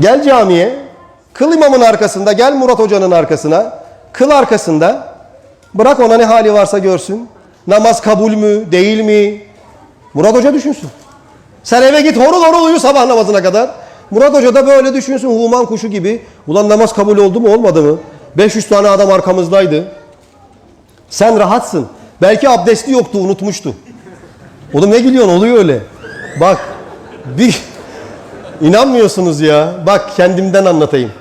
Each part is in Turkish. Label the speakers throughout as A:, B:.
A: Gel camiye. Kıl imamın arkasında. Gel Murat Hoca'nın arkasına. Kıl arkasında. Bırak ona ne hali varsa görsün. Namaz kabul mü, değil mi? Murat Hoca düşünsün. Sen eve git horul horul uyu sabah namazına kadar. Murat Hoca da böyle düşünsün human kuşu gibi. Ulan namaz kabul oldu mu olmadı mı? 500 tane adam arkamızdaydı. Sen rahatsın. Belki abdesti yoktu unutmuştu. Oğlum ne gülüyorsun oluyor öyle. Bak bir inanmıyorsunuz ya. Bak kendimden anlatayım.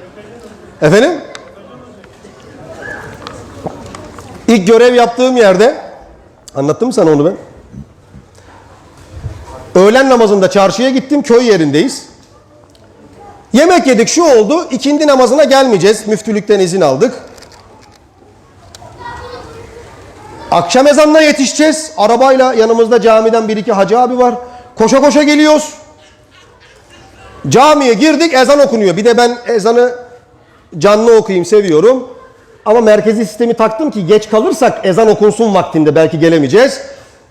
A: Efendim? İlk görev yaptığım yerde anlattım mı sana onu ben? Öğlen namazında çarşıya gittim. Köy yerindeyiz. Yemek yedik şu oldu. İkindi namazına gelmeyeceğiz. Müftülükten izin aldık. Akşam ezanına yetişeceğiz. Arabayla yanımızda camiden bir iki hacı abi var. Koşa koşa geliyoruz. Camiye girdik ezan okunuyor. Bir de ben ezanı canlı okuyayım seviyorum. Ama merkezi sistemi taktım ki geç kalırsak ezan okunsun vaktinde belki gelemeyeceğiz.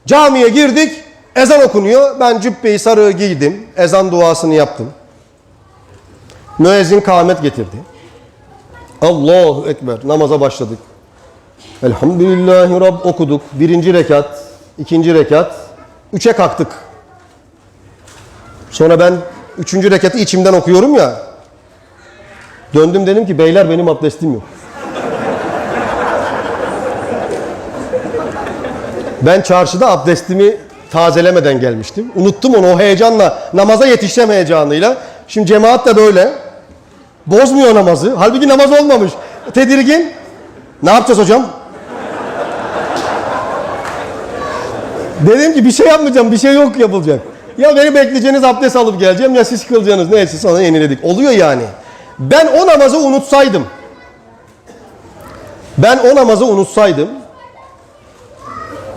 A: Camiye girdik. Ezan okunuyor. Ben cübbeyi sarığı giydim. Ezan duasını yaptım. Müezzin kâhmet getirdi. Allahu Ekber. Namaza başladık. Elhamdülillahi Rabb okuduk. Birinci rekat, ikinci rekat. Üçe kalktık. Sonra ben üçüncü rekatı içimden okuyorum ya. Döndüm dedim ki beyler benim abdestim yok. Ben çarşıda abdestimi tazelemeden gelmiştim. Unuttum onu o heyecanla, namaza yetişeceğim heyecanıyla. Şimdi cemaat de böyle. Bozmuyor namazı. Halbuki namaz olmamış. Tedirgin. Ne yapacağız hocam? Dedim ki bir şey yapmayacağım, bir şey yok yapılacak. Ya beni bekleyeceğiniz abdest alıp geleceğim ya siz kılacaksınız. Neyse sonra yeniledik. Oluyor yani. Ben o namazı unutsaydım. Ben o namazı unutsaydım.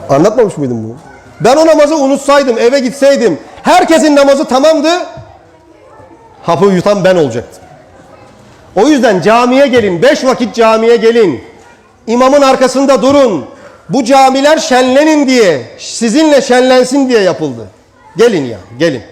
A: Anlatmamış mıydım bunu? Ben o namazı unutsaydım, eve gitseydim, herkesin namazı tamamdı. Hapı yutan ben olacaktım. O yüzden camiye gelin, beş vakit camiye gelin. İmamın arkasında durun. Bu camiler şenlenin diye, sizinle şenlensin diye yapıldı. Gelin ya, gelin.